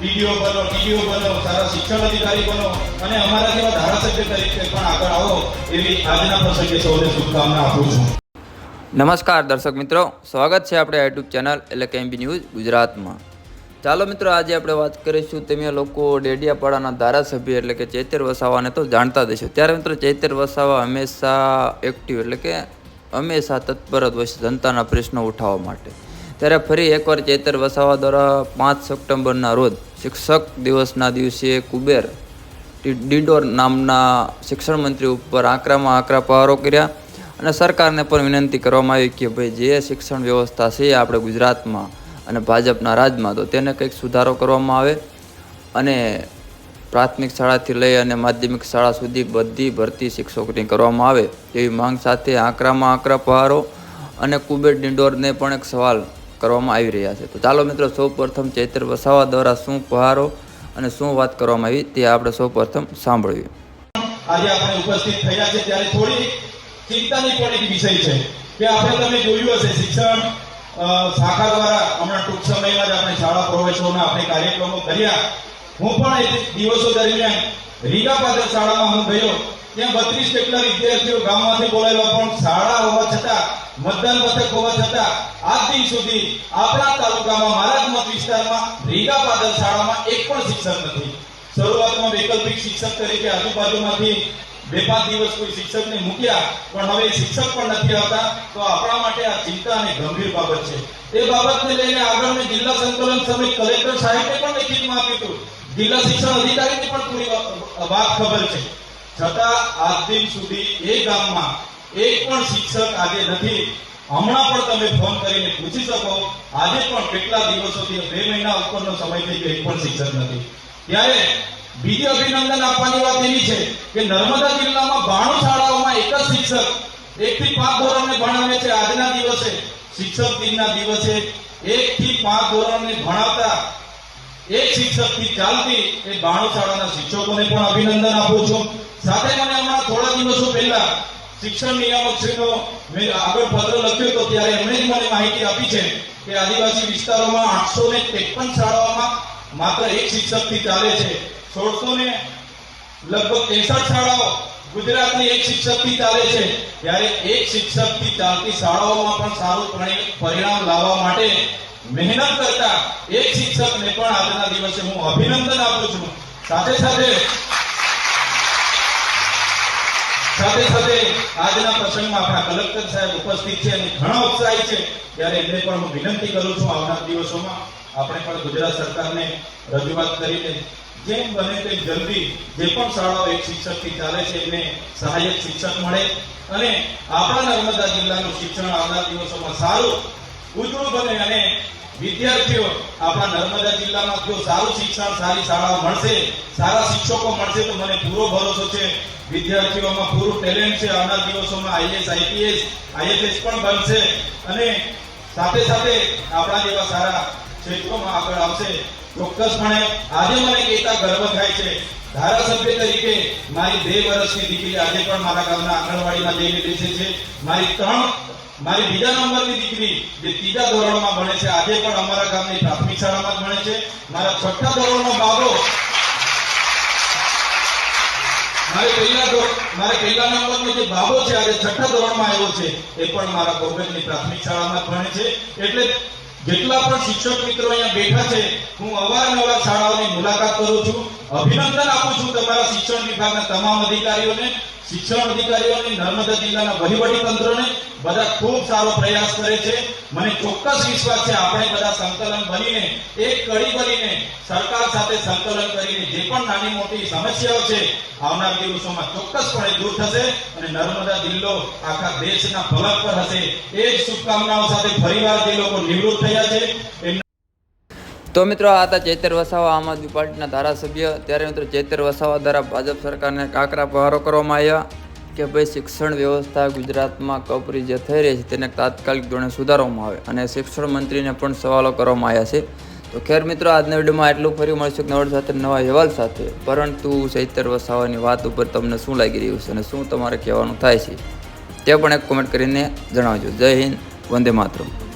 DDO બનો TDO બનો સારા શિક્ષણ અધિકારી બનો અને અમારા જેવા ધારાસભ્ય તરીકે પણ આગળ આવો એવી આજના પ્રસંગે સૌને શુભકામના આપું છું. નમસ્કાર દર્શક મિત્રો, સ્વાગત છે આપણે યુટ્યુબ ચેનલ એટલે કે એમબી ન્યૂઝ ગુજરાતમાં. ચાલો મિત્રો, આજે આપણે વાત કરીશું તમે લોકો ડેડિયાપાડાના ધારાસભ્ય એટલે કે ચૈતર વસાવાને તો જાણતા જ ત્યારે મિત્રો, ચૈતર વસાવા હંમેશા એક્ટિવ એટલે કે હંમેશા તત્પર જ હોય જનતાના પ્રશ્નો ઉઠાવવા માટે. ત્યારે ફરી એકવાર ચૈતર વસાવા દ્વારા પાંચ સપ્ટેમ્બરના રોજ શિક્ષક દિવસના દિવસે કુબેર ડિંડોર નામના શિક્ષણ મંત્રી ઉપર આકરામાં આકરા પ્રહારો કર્યા અને સરકારને પણ વિનંતી કરવામાં આવી કે ભાઈ જે શિક્ષણ વ્યવસ્થા છે આપણે ગુજરાતમાં અને ભાજપના રાજમાં તો તેને કંઈક સુધારો કરવામાં આવે અને પ્રાથમિક શાળાથી લઈ અને માધ્યમિક શાળા સુધી બધી ભરતી શિક્ષકોની કરવામાં આવે તેવી માંગ સાથે આકરામાં આકરા પ્રહારો અને કુબેર ડિંડોરને પણ એક સવાલ કરવામાં આવી રહ્યા છે. તો ચાલો મિત્રો સૌ પ્રથમ ચૈત્ર વસાવા દ્વારા શું પહારો અને શું વાત કરવામાં આવી તે આપણે સૌ પ્રથમ સાંભળ્યું વિદ્યાર્થીઓ ગામમાંથી બોલાયેલા પણ શાળા હોવા છતાં, મતદાન મથક હોવા છતાં આજ દિન સુધી આપણા તાલુકામાં મારા મત વિસ્તારમાં, રીગા પાદર શાળામાં એક પણ શિક્ષક નથી. શરૂઆતમાં વૈકલ્પિક શિક્ષક તરીકે આજુબાજુમાંથી બે પાંચ દિવસ કોઈ શિક્ષકને મૂક્યા, પણ હવે શિક્ષક પણ નથી આવતા, તો આપણા માટે આ ચિંતા અને ગંભીર બાબત છે. એ બાબતને લઈને આગળ મેં જિલ્લા સંકલન સમિતિ કલેક્ટર સાહેબને પણ લેખિતમાં આપ્યું હતું. જિલ્લા શિક્ષણ અધિકારીને પણ પૂરી વાત ખબર છે. છતાં આજ દિન સુધી એ ગામમાં એક પણ શિક્ષક આજે નથી. હમણાં પણ તમે ફોન કરીને પૂછી શકો. આજે પણ કેટલા દિવસોથી બે મહિના ઉપરનો સમય થઈ ગયો પણ શિક્ષક નથી. ત્યારે બીજી અભિનંદન આપવાની વાત એવી છે કે નર્મદા જિલ્લામાં બાણું શાળાઓમાં એક જ શિક્ષક એક થી પાંચ ધોરણને ભણાવે છે આજના દિવસે. શિક્ષક દિનના દિવસે એક થી પાંચ ધોરણને ભણાવતા એક શિક્ષકથી ચાલતી એ બાણું શાળાના શિક્ષકોને પણ અભિનંદન આપું છું. સાથે મને હમણાં થોડા દિવસો પહેલા શિક્ષણ નિયામક શ્રીનો આગળ પત્ર લખ્યો હતો ત્યારે એમણે જ મને માહિતી આપી છે કે આદિવાસી વિસ્તારોમાં આઠસો ને ત્રેપન શાળાઓમાં માત્ર એક શિક્ષકથી ચાલે છે. સોળસો ને લગભગ ત્રેસઠ શાળાઓ ગુજરાતની એક શિક્ષકથી ચાલે છે. ત્યારે એક શિક્ષકથી ચાલતી શાળાઓમાં પણ સારું પરિ- પરિણામ લાવવા માટે મહેનત કરતા એક શિક્ષકને પણ આજના દિવસે હું અભિનંદન આપું છું. સાથે સાથે સાથે સાથે આજના પ્રસંગમાં આપણા કલેક્ટર સાહેબ ઉપસ્થિત છે અને ઘણા ઉત્સાહી છે. ત્યારે એમને પણ હું વિનંતી કરું છું આવનાર દિવસોમાં આપણે પણ ગુજરાત સરકારને રજૂઆત કરીને જેમ બને તેમ જલ્દી જે પણ શાળાઓ એક શિક્ષકથી ચાલે છે એમને સહાયક શિક્ષક મળે અને આપણા નર્મદા જિલ્લાનું શિક્ષણ આવનાર દિવસોમાં સારું, ઉજળું બને અને વિદ્યાર્થીઓ, આપણા નર્મદા જિલ્લામાં જો સારું શિક્ષણ, સારી શાળાઓ મળશે, સારા શિક્ષકો મળશે તો મને પૂરો ભરોસો છે. વિદ્યાર્થીઓમાં પૂરું ટેલેન્ટ છે. આવનાર દિવસોમાં આઈએસ આઈપીએસ આઈએફએસ પણ બનશે. અને સાથે સાથે આપણા જેવા સારા ક્ષેત્રોમાં આગળ આવશે. ચોક્કસપણે આજે મને કહેતા ગર્વ થાય છે. ધારાસભ્ય તરીકે મારી બે વર્ષની દીકરી આજે પણ મારા ગામના આંગણવાડીમાં જઈને બેસે છે. મારી ત્રણ મારી બીજા નંબરની દીકરી, જે ત્રીજા ધોરણમાં ભણે છે, આજે પણ અમારા ગામની પ્રાથમિક શાળામાં ભણે છે. મારા છઠ્ઠા ધોરણનો બાબો, મારે પહેલા મારે પહેલા નંબરનો જે બાબો છે, આજે છઠ્ઠા ધોરણમાં આવ્યો છે, એ પણ મારા કોંગ્રેસની પ્રાથમિક શાળામાં ભણે છે. એટલે જેટલા પણ શિક્ષક મિત્રો અહીંયા બેઠા છે, હું અવારનવાર શાળાઓની મુલાકાત કરું છું. અભિનંદન આપું છું તમારા શિક્ષણ વિભાગના તમામ અધિકારીઓને. સંકલન કરીને જે પણ નાની મોટી સમસ્યાઓ છે, આવનાર દિવસોમાં ચોક્કસપણે દૂર થશે અને નર્મદા જિલ્લો આખા દેશના ફલક પર હશે. એ શુભકામનાઓ સાથે ફરીવાર જે લોકો નિવૃત્ત થયા છે તો મિત્રો આ હતા ચૈતર વસાવા આમ આદમી પાર્ટીના ધારાસભ્ય. ત્યારે મિત્રો ચૈતર વસાવા દ્વારા ભાજપ સરકારને કાકરા પહારો કરવામાં આવ્યા કે ભાઈ શિક્ષણ વ્યવસ્થા ગુજરાતમાં કપરી જે થઈ રહી છે તેને તાત્કાલિક ધોરણે સુધારવામાં આવે અને શિક્ષણ મંત્રીને પણ સવાલો કરવામાં આવ્યા છે. તો ખેર મિત્રો, આજના વિડીયોમાં એટલું ફરી મળશું કે નવડ સાથે, નવા અહેવાલ સાથે. પરંતુ ચૈતર વસાવાની વાત ઉપર તમને શું લાગી રહ્યું છે અને શું તમારે કહેવાનું થાય છે તે પણ એક કોમેન્ટ કરીને જણાવજો. જય હિન્દ, વંદે માતરમ.